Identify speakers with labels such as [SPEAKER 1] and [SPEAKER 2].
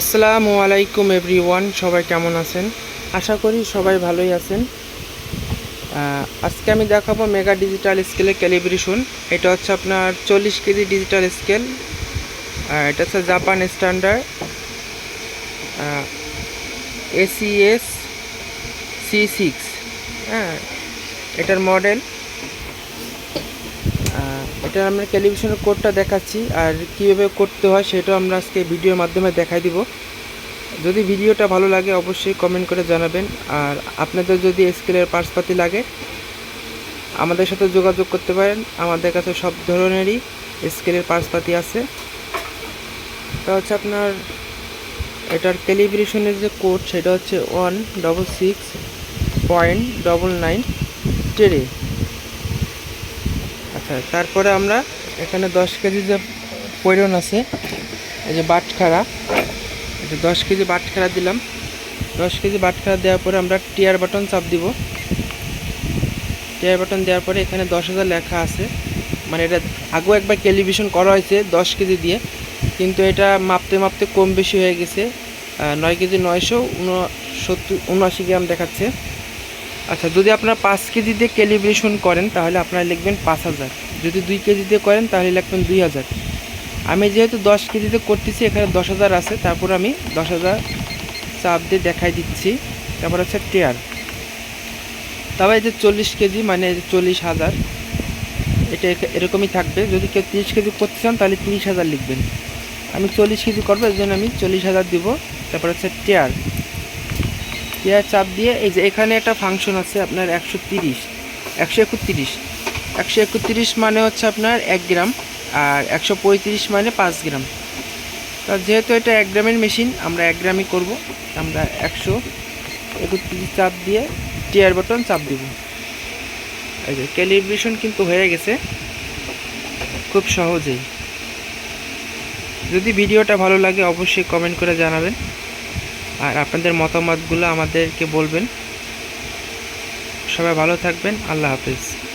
[SPEAKER 1] আসসালামু আলাইকুম এভরিওয়ান, সবাই কেমন আছেন? আশা করি সবাই ভালোই আছেন। আজকে আমি দেখাবো মেগা ডিজিটাল স্কেলের ক্যালিব্রেশন এটা হচ্ছে আপনার চল্লিশ কেজি ডিজিটাল স্কেল এটা হচ্ছে Japan standard ACS C six হ্যাঁ এটার মডেল এটা আমরা টেলিভিশনের কোডটা দেখাচ্ছি আর কীভাবে করতে হয় সেটাও আমরা আজকে ভিডিওর মাধ্যমে দেখাই দিব। যদি ভিডিওটা ভালো লাগে অবশ্যই কমেন্ট করে জানাবেন। আর আপনাদের যদি স্কেলের পার্সপাতি লাগে, আমাদের সাথে যোগাযোগ করতে পারেন। আমাদের কাছে সব ধরনেরই স্কেলের পার্সপাতি আছে। তা হচ্ছে আপনার, এটার ক্যালিব্রেশনের যে কোড সেটা হচ্ছে one double six point double nine টেরে আচ্ছা তারপরে আমরা এখানে দশ কেজি যে পৈরন আছে, এই যে বাটখারা এটা দশ কেজি বাটখারা দিলাম। দশ কেজি বাটখারা দেওয়ার পরে আমরা টিয়ার বাটন চাপ দিব। টিয়ার বাটন দেওয়ার পরে এখানে দশ হাজার লেখা আছে। মানে এটা আগেও একবার ক্যালিভিশন করা হয়েছে দশ কেজি দিয়ে, কিন্তু এটা মাপতে মাপতে কম বেশি হয়ে গেছে। নয় কেজি নয়শো উনসত্তর উনআশি গ্রাম দেখাচ্ছে। আচ্ছা যদি আপনারা পাঁচ কেজি দিয়ে ক্যালিব্রেশন করেন, তাহলে আপনারা লিখবেন পাঁচ হাজার। যদি দুই কেজি দিয়ে করেন, তাহলে লিখবেন দুই হাজার। আমি যেহেতু দশ কেজিতে করতেছি, এখানে দশ হাজার আছে, তারপর আমি দশ হাজার চাপ দিয়ে দেখাই দিচ্ছি। তারপর হচ্ছে টেয়ার তবে এই যে চল্লিশ কেজি মানে চল্লিশ হাজার, এটা এরকমই থাকবে। যদি কেউ তিরিশ কেজি করতে চান, তাহলে তিরিশ হাজার লিখবেন। আমি চল্লিশ কেজি করব এই জন্য আমি চল্লিশ হাজার দিব। তারপর হচ্ছে টেয়ার টিয়ার চাপ দিয়ে, এই যে এখানে একটা ফাংশন আছে আপনার একশো তিরিশ, একশো একত্রিশ। একশো একত্রিশ মানে হচ্ছে আপনার এক গ্রাম, আর একশো পঁয়ত্রিশ মানে পাঁচ গ্রাম। তা যেহেতু এটা এক গ্রামের মেশিন আমরা এক গ্রামই করব। আমরা একশো একত্রিশ চাপ দিয়ে টিয়ার বাটন চাপ দিব। এই যে ক্যালিব্রেশন কিন্তু হয়ে গেছে। খুব সহজেই। যদি ভিডিওটা ভালো লাগে, অবশ্যই কমেন্ট করে জানাবেন। আর আপনাদের মতামতগুলো আমাদেরকে বলবেন। সবাই ভালো থাকবেন। আল্লাহ হাফেজ।